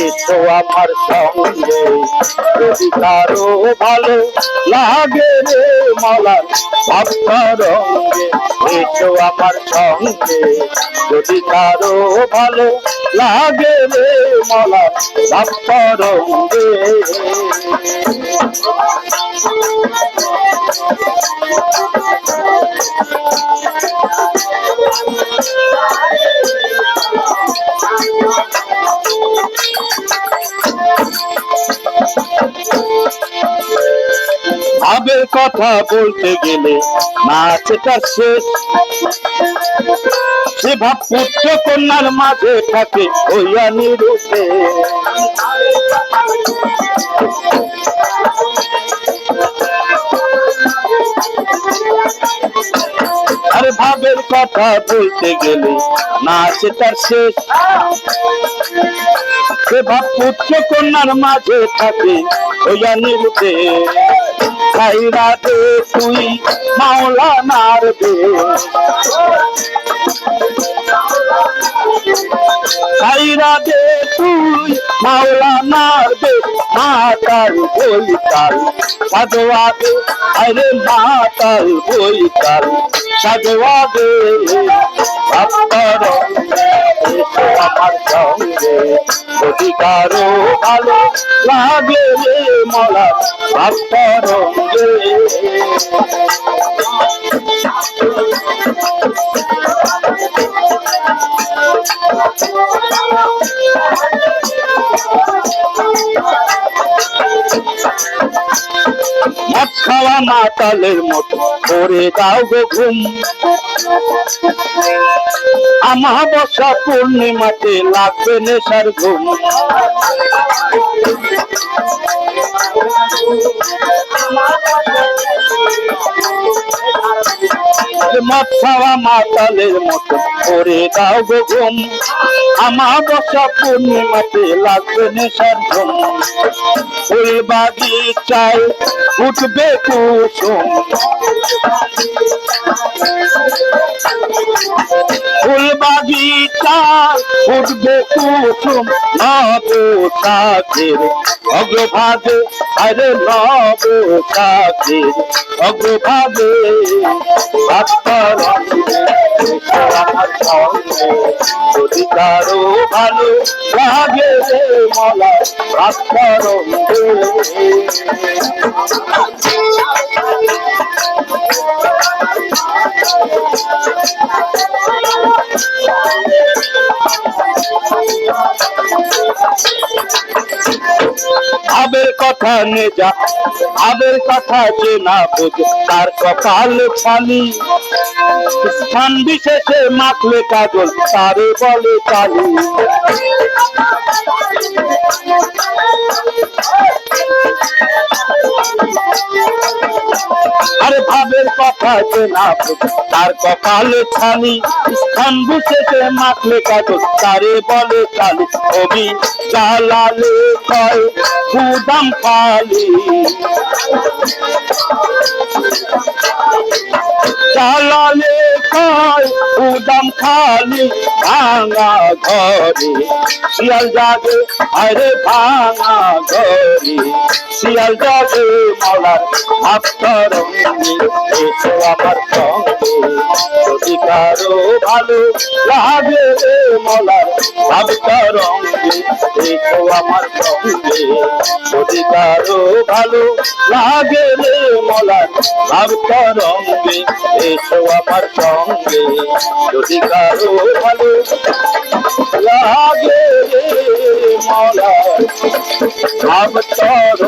এসো আমার সঙ্গে। যদি কারও ভালো লাগে রে মালা ভাবতা রঙ্গে এসো আমার সঙ্গে। যদি কারও ভালো লাগে রে মালা ভাবতা ভাবের কথা বলতে গেলে নাচটা শেষ সে ভাব পুত্র কন্যার মাঝে থাকে হইয়া নিরূপে কথা বলতে গেলে নাচটার শেষ। সে ভাব পুত্র কন্যার মাঝে থাকে ওই নিরুতে খাইরা দে তুই মাওলানার দে খাইরা দে তুই মাওলানার দে মাতাল বইতাল সাধুয়া দে আরে মাতাল বইতাল সাধুয়া দে আপনার আমার সঙ্গে যদি ভালো লাগে রে মলা, আপনার মদ খাওয়া মাতালের মতো করে দাও গো ঘুম। আমাবস্যা পূর্ণিমাতে লাগবে নেশার ঘুম। মাতালের মতো করে দাও গো ঘুম। আমাবস্যা পূর্ণিমাতে লাগবে নেশার ঘুম। ফুল বাগিচায় উঠবে কুসুম। ফুল বাগিচায় উঠবে কুসুম। নব সাথের অগ্রভাগে, আরে নব সাথের অগ্রভাগে আমার সঙ্গে যদি কারও ভালো লাগে রে মলা ভাস্কর ভাবের কথা নে যা ভাবের কথা যে না বোঝ, তার কপাল ফালি স্থান বিশেষে মাখলে কাজল, তারে বলে কালি যে না তার কপালে ছানি স্থান বিশেষে মাখলে কাজল তারে বলে কালি, কবি জালালে কয় খুদাম কালি চালালে কয় খালি, ভাঙা ঘরে। শিয়াল জাগে, আরে ভাঙা ঘরে। শিয়াল জাগে, মলার এসো আমার সঙ্গে। যদি কারও ভালো লাগে মলার আফতর এসো আমার সঙ্গে। যদি কারও ভালো লাগে রে মলার আফতর এসো আমার সঙ্গে। যদি কারও ভালো লাগে রে মলা ভাব তর